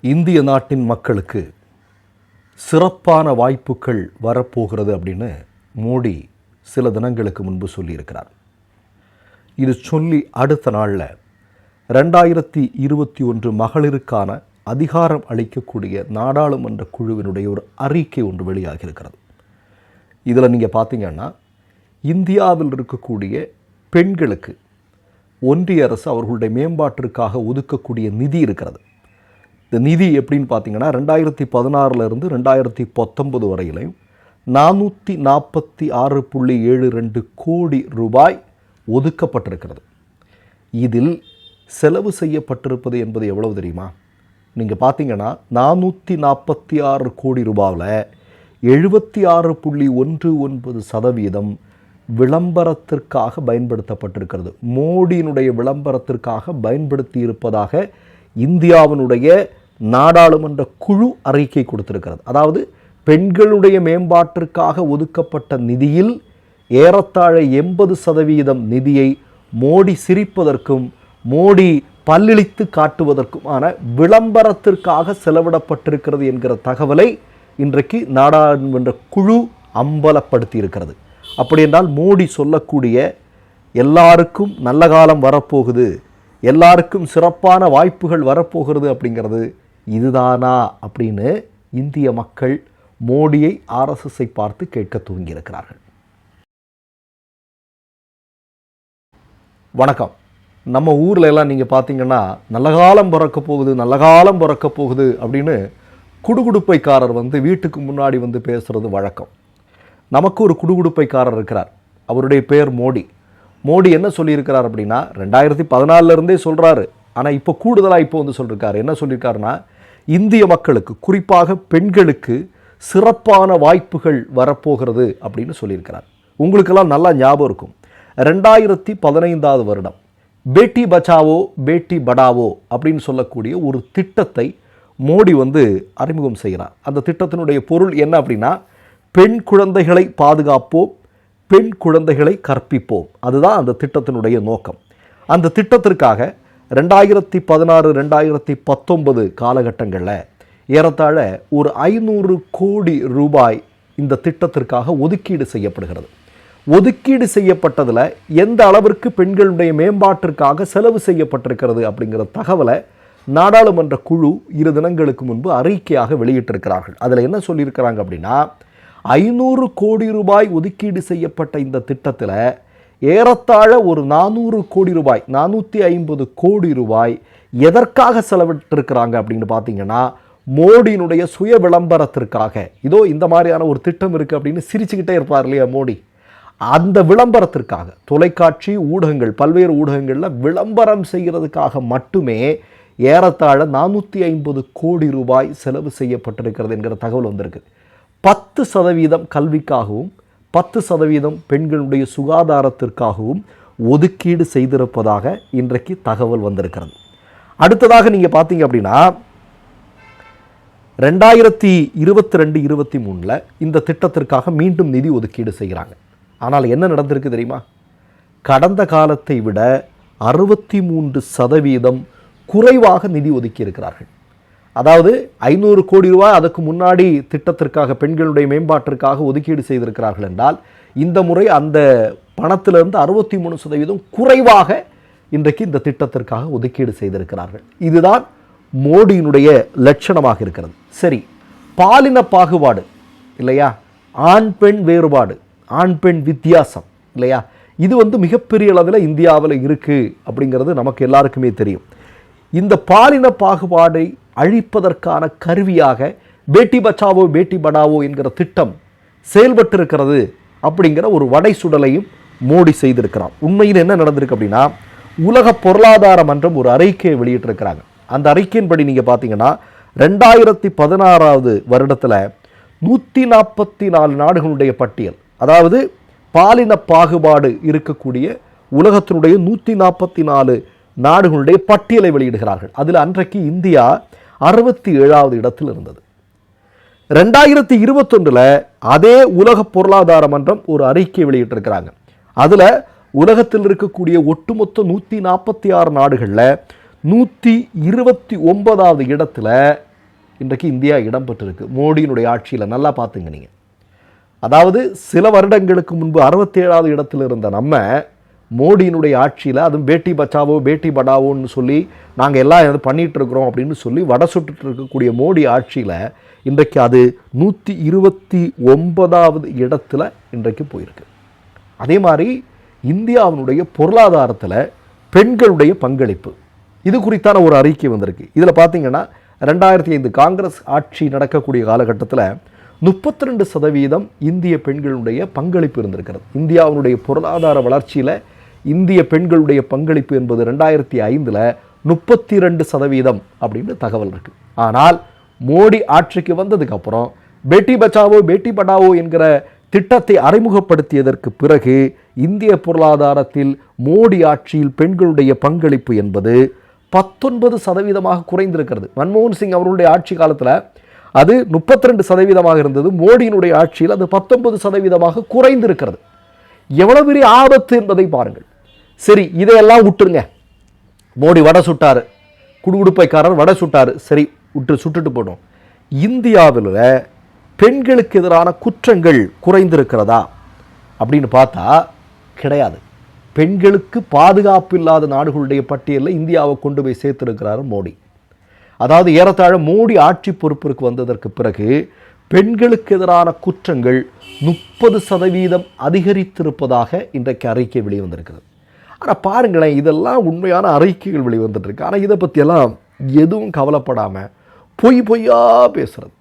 இந்திய நாட்டின் மக்களுக்கு சிறப்பான வாய்ப்புகள் வரப்போகிறது அப்படின்னு மோடி சில தினங்களுக்கு முன்பு சொல்லியிருக்கிறார். இது சொல்லி அடுத்த நாளில் ரெண்டாயிரத்தி இருபத்தி ஒன்று மகளிருக்கான அதிகாரம் அளிக்கக்கூடிய நாடாளுமன்ற குழுவினுடைய ஒரு அறிக்கை ஒன்று வெளியாகியிருக்கிறது. இதில் நீங்கள் பார்த்தீங்கன்னா இந்தியாவில் இருக்கக்கூடிய பெண்களுக்கு ஒன்றிய அரசு அவர்களுடைய மேம்பாட்டிற்காக ஒதுக்கக்கூடிய நிதி இருக்கிறது. இந்த நிதி எப்படின்னு பார்த்தீங்கன்னா ரெண்டாயிரத்தி பதினாறுலேருந்து ரெண்டாயிரத்தி பத்தொன்பது வரையிலையும் நானூற்றி நாற்பத்தி ஆறு புள்ளி ஏழு ரெண்டு கோடி ரூபாய் ஒதுக்கப்பட்டிருக்கிறது. இதில் செலவு செய்யப்பட்டிருப்பது என்பது எவ்வளவு தெரியுமா? நீங்கள் பார்த்தீங்கன்னா நானூற்றி நாற்பத்தி ஆறு கோடி ரூபாவில் எழுபத்தி ஆறு புள்ளி ஒன்று ஒன்பது சதவீதம் விளம்பரத்திற்காக பயன்படுத்தப்பட்டிருக்கிறது. மோடியினுடைய விளம்பரத்திற்காக பயன்படுத்தி இருப்பதாக இந்தியாவினுடைய நாடாளுமன்ற குழு அறிக்கை கொடுத்திருக்கிறது. அதாவது பெண்களுடைய மேம்பாட்டிற்காக ஒதுக்கப்பட்ட நிதியில் ஏறத்தாழ எண்பது சதவீதம் நிதியை மோடி சிரிப்பதற்கும் மோடி பல்லிழித்து காட்டுவதற்குமான விளம்பரத்திற்காக செலவிடப்பட்டிருக்கிறது என்கிற தகவலை இன்றைக்கு நாடாளுமன்ற குழு அம்பலப்படுத்தி இருக்கிறது அப்படி என்றால் மோடி சொல்லக்கூடிய எல்லாருக்கும் நல்ல காலம் வரப்போகுது எல்லாருக்கும் சிறப்பான வாய்ப்புகள் வரப்போகிறது அப்படிங்கிறது இதுதானா அப்படின்னு இந்திய மக்கள் மோடியை ஆர்எஸ்எஸ்ஸை பார்த்து கேட்க துவங்கியிருக்கிறார்கள் வணக்கம். நம்ம ஊரில் எல்லாம் நீங்கள் பார்த்தீங்கன்னா நல்ல காலம் பிறக்க போகுது நல்ல காலம் பிறக்க போகுது அப்படின்னு குடுகுடுப்பைக்காரர் வந்து வீட்டுக்கு முன்னாடி வந்து பேசுகிறது வழக்கம். நமக்கு ஒரு குடுகுடுப்பைக்காரர் இருக்கிறார். அவருடைய பேர் மோடி. மோடி என்ன சொல்லியிருக்கிறார் அப்படின்னா ரெண்டாயிரத்தி பதினாலிருந்தே சொல்கிறாரு ஆனால் இப்போ கூடுதலாக இப்போ வந்து சொல்லியிருக்காரு என்ன சொல்லியிருக்காருன்னா இந்திய மக்களுக்கு குறிப்பாக பெண்களுக்கு சிறப்பான வாய்ப்புகள் வரப்போகிறது அப்படின்னு சொல்லியிருக்கிறார். உங்களுக்கெல்லாம் நல்லா ஞாபகம் இருக்கும். ரெண்டாயிரத்தி பதினைந்தாவது வருடம். பேட்டி பச்சாவோ பேட்டி படாவோ அப்படின்னு சொல்லக்கூடிய ஒரு திட்டத்தை மோடி வந்து அறிமுகம் செய்கிறார். அந்த திட்டத்தினுடைய பொருள் என்ன அப்படின்னா பெண் குழந்தைகளை பாதுகாப்போம் பெண் குழந்தைகளை கற்பிப்போம். அதுதான் அந்த திட்டத்தினுடைய நோக்கம். அந்த திட்டத்திற்காக ரெண்டாயிரத்தி பதினாறு ரெண்டாயிரத்தி பத்தொன்பது காலகட்டங்களில் ஏறத்தாழ ஒரு ஐநூறு கோடி ரூபாய் இந்த திட்டத்திற்காக ஒதுக்கீடு செய்யப்படுகிறது. ஒதுக்கீடு செய்யப்பட்டதில் எந்த அளவிற்கு பெண்களுடைய மேம்பாட்டிற்காக செலவு செய்யப்பட்டிருக்கிறது அப்படிங்கிற தகவலை நாடாளுமன்ற குழு இரு தினங்களுக்கு முன்பு அறிக்கையாக வெளியிட்டிருக்கிறார்கள். அதில் என்ன சொல்லியிருக்கிறாங்க அப்படின்னா ஐநூறு கோடி ரூபாய் ஒதுக்கீடு செய்யப்பட்ட இந்த திட்டத்தில் ஏறத்தாழ ஒரு நானூறு கோடி ரூபாய் நானூற்றி ஐம்பது கோடி ரூபாய் எதற்காக செலவிட்டிருக்கிறாங்க அப்படின்னு பார்த்தீங்கன்னா மோடியினுடைய சுய விளம்பரத்திற்காக. இதோ இந்த மாதிரியான ஒரு திட்டம் இருக்குது அப்படின்னு சிரிச்சுக்கிட்டே இருப்பார் இல்லையா மோடி? அந்த விளம்பரத்திற்காக தொலைக்காட்சி ஊடகங்கள் பல்வேறு ஊடகங்களில் விளம்பரம் செய்கிறதுக்காக மட்டுமே ஏறத்தாழ நானூற்றி ஐம்பது கோடி ரூபாய் செலவு செய்யப்பட்டிருக்கிறது என்கிற தகவல் வந்திருக்கு. பத்து சதவீதம் கல்விக்காகவும் பத்து சதவீதம் பெண்களுடைய சுகாதாரத்திற்காகவும் ஒதுக்கீடு செய்திருப்பதாக இன்றைக்கு தகவல் வந்திருக்கிறது. அடுத்ததாக நீங்கள் பார்த்தீங்க அப்படின்னா ரெண்டாயிரத்தி இருபத்தி ரெண்டு இருபத்தி மூணில் இந்த திட்டத்திற்காக மீண்டும் நிதி ஒதுக்கீடு செய்கிறாங்க. ஆனால் என்ன நடந்திருக்கு தெரியுமா? கடந்த காலத்தை விட அறுபத்தி மூன்று சதவீதம் குறைவாக நிதி ஒதுக்கி இருக்கிறார்கள் அதாவது ஐநூறு கோடி ரூபாய் அதுக்கு முன்னாடி திட்டத்திற்காக பெண்களுடைய மேம்பாட்டிற்காக ஒதுக்கீடு செய்திருக்கிறார்கள் என்றால் இந்த முறை அந்த பணத்திலிருந்து அறுபத்தி மூணு சதவீதம் குறைவாக இன்றைக்கு இந்த திட்டத்திற்காக ஒதுக்கீடு செய்திருக்கிறார்கள். இதுதான் மோடியினுடைய லட்சணமாக இருக்கிறது. சரி பாலின பாகுபாடு இல்லையா? ஆண் பெண் வேறுபாடு ஆண் பெண் வித்தியாசம் இல்லையா? இது வந்து மிகப்பெரிய அளவில் இந்தியாவில் இருக்குது அப்படிங்கிறது நமக்கு எல்லாருக்குமே தெரியும். இந்த பாலின பாகுபாடை அழிப்பதற்கான கருவியாக பேட்டி பச்சாவோ பேட்டி படாவோ என்கிற திட்டம் செயல்பட்டிருக்கிறது அப்படிங்கிற ஒரு வடை சுடலையும் மோடி செய்திருக்கிறார். உண்மையில் என்ன நடந்திருக்கு அப்படின்னா உலக பொருளாதார மன்றம் ஒரு அறிக்கையை வெளியிட்டிருக்கிறாங்க. அந்த அறிக்கையின்படி நீங்கள் பார்த்தீங்கன்னா ரெண்டாயிரத்தி பதினாறாவது வருடத்தில் நூற்றி நாற்பத்தி நாலு நாடுகளுடைய பட்டியல் அதாவது பாலின பாகுபாடு இருக்கக்கூடிய உலகத்தினுடைய நூற்றி நாற்பத்தி நாலு நாடுகளுடைய பட்டியலை வெளியிடுகிறார்கள். அதில் அன்றைக்கு இந்தியா அறுபத்தி ஏழாவது இடத்தில் இருந்தது. ரெண்டாயிரத்தி இருபத்தொன்றில் அதே உலக பொருளாதார மன்றம் ஒரு அறிக்கை வெளியிட்டிருக்கிறாங்க. அதில் உலகத்தில் இருக்கக்கூடிய ஒட்டுமொத்த நூற்றி நாற்பத்தி ஆறு நாடுகளில் நூற்றி இருபத்தி ஒன்பதாவது இடத்துல இன்றைக்கு இந்தியா இடம்பெற்றிருக்கு. மோடியினுடைய ஆட்சியில் நல்லா பார்த்துங்க நீங்கள் அதாவது சில வருடங்களுக்கு முன்பு அறுபத்தேழாவது இடத்தில் இருந்த நம்ம மோடியினுடைய ஆட்சியில் அதுவும் பேட்டி பச்சாவோ பேட்டி படாவோன்னு சொல்லி நாங்கள் எல்லாம் எதாவது பண்ணிகிட்ருக்குறோம் அப்படின்னு சொல்லி வட சுட்டுட்டு இருக்கக்கூடிய மோடி ஆட்சியில் இன்றைக்கு அது நூற்றி இருபத்தி ஒன்பதாவது இடத்துல இன்றைக்கு போயிருக்கு. அதே மாதிரி இந்தியாவினுடைய பொருளாதாரத்தில் பெண்களுடைய பங்களிப்பு. இது குறித்தான ஒரு அறிக்கை வந்திருக்கு. இதில் பார்த்தீங்கன்னா ரெண்டாயிரத்தி ஐந்து காங்கிரஸ் ஆட்சி நடக்கக்கூடிய காலகட்டத்தில் முப்பத்தி ரெண்டு சதவீதம் இந்திய பெண்களுடைய பங்களிப்பு இருந்திருக்கிறது. இந்தியாவினுடைய பொருளாதார வளர்ச்சியில் இந்திய பெண்களுடைய பங்களிப்பு என்பது ரெண்டாயிரத்தி ஐந்தில் முப்பத்தி ரெண்டு சதவீதம் அப்படின்னு தகவல் இருக்கு. ஆனால் மோடி ஆட்சிக்கு வந்ததுக்கப்புறம் பேட்டி பச்சாவோ பேட்டி படாவோ என்கிற திட்டத்தை அறிமுகப்படுத்தியதற்கு பிறகு இந்திய பொருளாதாரத்தில் மோடி ஆட்சியில் பெண்களுடைய பங்களிப்பு என்பது பத்தொன்பது சதவீதமாக குறைந்திருக்கிறது. மன்மோகன் சிங் அவர்களுடைய ஆட்சி காலத்தில் அது முப்பத்தி ரெண்டு சதவீதமாக இருந்தது. மோடியினுடைய ஆட்சியில் அது பத்தொன்பது சதவீதமாக குறைந்திருக்கிறது. எவ்வளவு பெரிய ஆபத்து என்பதை பாருங்கள். சரி இதையெல்லாம் விட்டுருங்க மோடி வடை சுட்டாரு. குடுகுடுப்பைக்காரர் வடை சுட்டாரு. சரி விட்டு சுட்டுட்டு போட்டோம் இந்தியாவில் பெண்களுக்கு எதிரான குற்றங்கள் குறைந்திருக்கிறதா அப்படின்னு பார்த்தா கிடையாது. பெண்களுக்கு பாதுகாப்பு இல்லாத நாடுகளுடைய பட்டியலில் இந்தியாவை கொண்டு போய் சேர்த்திருக்கிறார் மோடி. அதாவது ஏறத்தாழ மோடி ஆட்சி பொறுப்பிற்கு வந்ததற்கு பிறகு பெண்களுக்கு எதிரான குற்றங்கள் முப்பது சதவீதம் அதிகரித்திருப்பதாக இன்றைக்கு அறிக்கை வெளிவந்திருக்கிறது. ஆனால் பாருங்களேன் இதெல்லாம் உண்மையான அறிக்கைகள் வெளிவந்துட்டுருக்கு. ஆனால் இதை பற்றியெல்லாம் எதுவும் கவலைப்படாமல் பொய் பொய்யா பேசுகிறது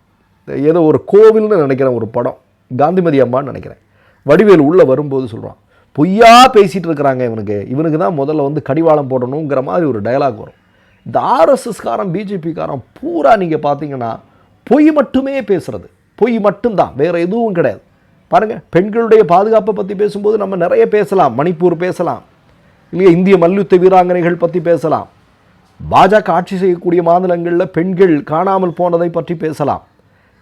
ஏதோ ஒரு கோவில்னு நினைக்கிறேன் ஒரு படம் காந்திமதி அம்மான்னு நினைக்கிறேன். வடிவேல் உள்ளே வரும்போது சொல்கிறான் பொய்யா பேசிகிட்டு இருக்கிறாங்க இவனுக்கு. இவனுக்கு தான் முதல்ல வந்து கடிவாளம் போடணுங்கிற மாதிரி ஒரு டயலாக் வரும். இந்த ஆர்எஸ்எஸ்காரன் பிஜேபிக்காரன் பூரா நீங்கள் பார்த்தீங்கன்னா பொய் மட்டுமே பேசுகிறது பொய் மட்டும்தான் வேறு எதுவும் கிடையாது. பாருங்கள் பெண்களுடைய பாதுகாப்பை பற்றி பேசும்போது நம்ம நிறைய பேசலாம் மணிப்பூர் பேசலாம். இல்லையா இந்திய மல்யுத்த வீராங்கனைகள் பற்றி பேசலாம். பாஜக ஆட்சி செய்யக்கூடிய மாநிலங்களில் பெண்கள் காணாமல் போனதை பற்றி பேசலாம்.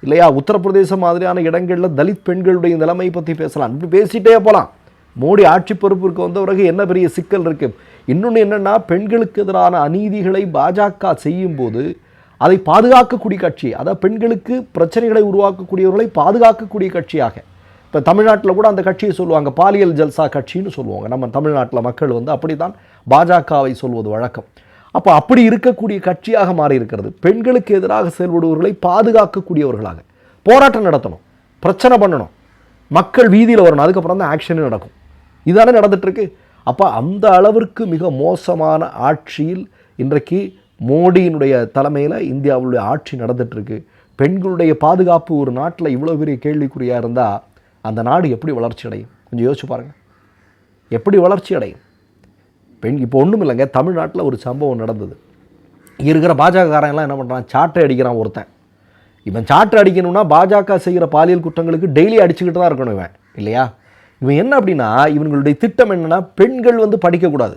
இல்லையா உத்தரப்பிரதேசம் மாதிரியான இடங்களில் தலித் பெண்களுடைய நிலைமை பற்றி பேசலாம். இப்படி பேசிட்டே போகலாம் மோடி ஆட்சி பொறுப்பிற்கு வந்த பிறகு என்ன பெரிய சிக்கல் இருக்குது இன்னொன்று என்னென்னா பெண்களுக்கு எதிரான அநீதிகளை பாஜக செய்யும்போது அதை பாதுகாக்கக்கூடிய கட்சி அதாவது பெண்களுக்கு பிரச்சனைகளை உருவாக்கக்கூடியவர்களை பாதுகாக்கக்கூடிய கட்சியாக இப்போ தமிழ்நாட்டில் கூட அந்த கட்சியை சொல்லுவாங்க பாலியல் ஜல்சா கட்சின்னு சொல்லுவாங்க. நம்ம தமிழ்நாட்டில் மக்கள் வந்து அப்படி தான் பாஜகவை சொல்வது வழக்கம். அப்போ அப்படி இருக்கக்கூடிய கட்சியாக மாறி இருக்கிறது பெண்களுக்கு எதிராக செயல்படுபவர்களை பாதுகாக்கக்கூடியவர்களாக போராட்டம் நடத்தணும் பிரச்சனை பண்ணணும். மக்கள் வீதியில் வரணும் அதுக்கப்புறம் தான் ஆக்ஷனே நடக்கும். இதானே நடந்துகிட்ருக்கு இருக்கு அப்போ அந்த அளவிற்கு மிக மோசமான ஆட்சியில் இன்றைக்கு மோடியினுடைய தலைமையில் இந்தியாவுடைய ஆட்சி நடந்துகிட்ருக்கு பெண்களுடைய பாதுகாப்பு ஒரு நாட்டில் இவ்வளோ பெரிய கேள்விக்குறியாக இருந்தால் அந்த நாடு எப்படி வளர்ச்சி அடையும்? கொஞ்சம் யோசிச்சு பாருங்கள் எப்படி வளர்ச்சி அடையும்? பெண் இப்போ ஒன்றும் இல்லைங்க. தமிழ்நாட்டில் ஒரு சம்பவம் நடந்தது. இங்க இருக்கிற பாஜகக்காரங்கெல்லாம் என்ன பண்ணுறான் சாட்டை அடிக்கிறான் ஒருத்தன். இவன் சாட்டை அடிக்கணும்னா பாஜக செய்கிற பாலியல் குற்றங்களுக்கு டெய்லி அடிச்சுக்கிட்டு தான் இருக்கணும் இவன். இல்லையா? இவன் என்ன அப்படின்னா இவங்களுடைய திட்டம் என்னென்னா பெண்கள் வந்து படிக்கக்கூடாது.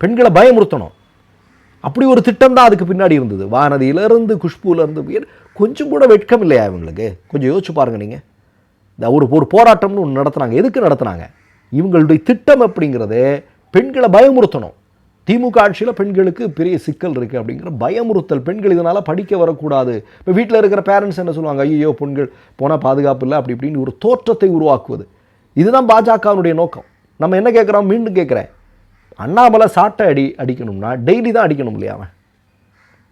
பெண்களை பயமுறுத்தணும். அப்படி ஒரு திட்டம் தான் அதுக்கு பின்னாடி இருந்தது. வானதியிலேருந்து குஷ்பூலேருந்து கொஞ்சம் கூட வெட்கம் இல்லையா இவங்களுக்கு? கொஞ்சம் யோசிச்சு பாருங்கள் நீங்கள் ஒரு ஒரு போராட்டம்னு ஒன்று நடத்துனாங்க. எதுக்கு நடத்துனாங்க? இவங்களுடைய திட்டம் அப்படிங்கிறது பெண்களை பயமுறுத்தணும். திமுக ஆட்சியில் பெண்களுக்கு பெரிய சிக்கல் இருக்குது அப்படிங்கிற பயமுறுத்தல். பெண்கள் இதனால் படிக்க வரக்கூடாது. இப்போ வீட்டில் இருக்கிற பேரண்ட்ஸ் என்ன சொல்லுவாங்க? ஐயோ பெண்கள் போனால் பாதுகாப்பு இல்லை அப்படி இப்படின்னு ஒரு தோற்றத்தை உருவாக்குவது. இதுதான் பாஜகவினுடைய நோக்கம். நம்ம என்ன கேட்குறோம்? மீண்டும் கேட்குறேன். அண்ணாமலை சாட்டை அடி அடிக்கணும்னா டெய்லி தான் அடிக்கணும் இல்லையா அவன்?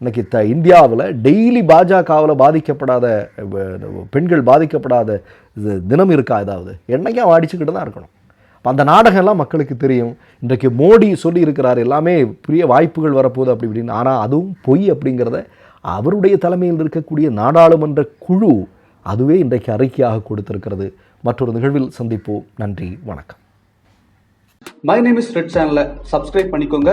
இன்றைக்கி த இந்தியாவில் டெய்லி பாஜகவில் பாதிக்கப்படாத பெண்கள் பாதிக்கப்படாத இது தினம் இருக்கா ஏதாவது? என்னைக்கும் அவன் அடிச்சுக்கிட்டு தான் இருக்கணும். அந்த நாடகம் எல்லாம் மக்களுக்கு தெரியும். இன்றைக்கு மோடி சொல்லி இருக்கிறார் எல்லாமே பெரிய வாய்ப்புகள் வரப்போகுது அப்படி இப்படின்னு. ஆனால் அதுவும் பொய் அப்படிங்கிறத அவருடைய தலைமையில் இருக்கக்கூடிய நாடாளுமன்ற குழு அதுவே இன்றைக்கு அறிக்கையாக கொடுத்திருக்கிறது. மற்றொரு நிகழ்வில் சந்திப்போம். நன்றி வணக்கம். மை நேம் இஸ் ரெட் சேனலை சப்ஸ்கிரைப் பண்ணிக்கோங்க.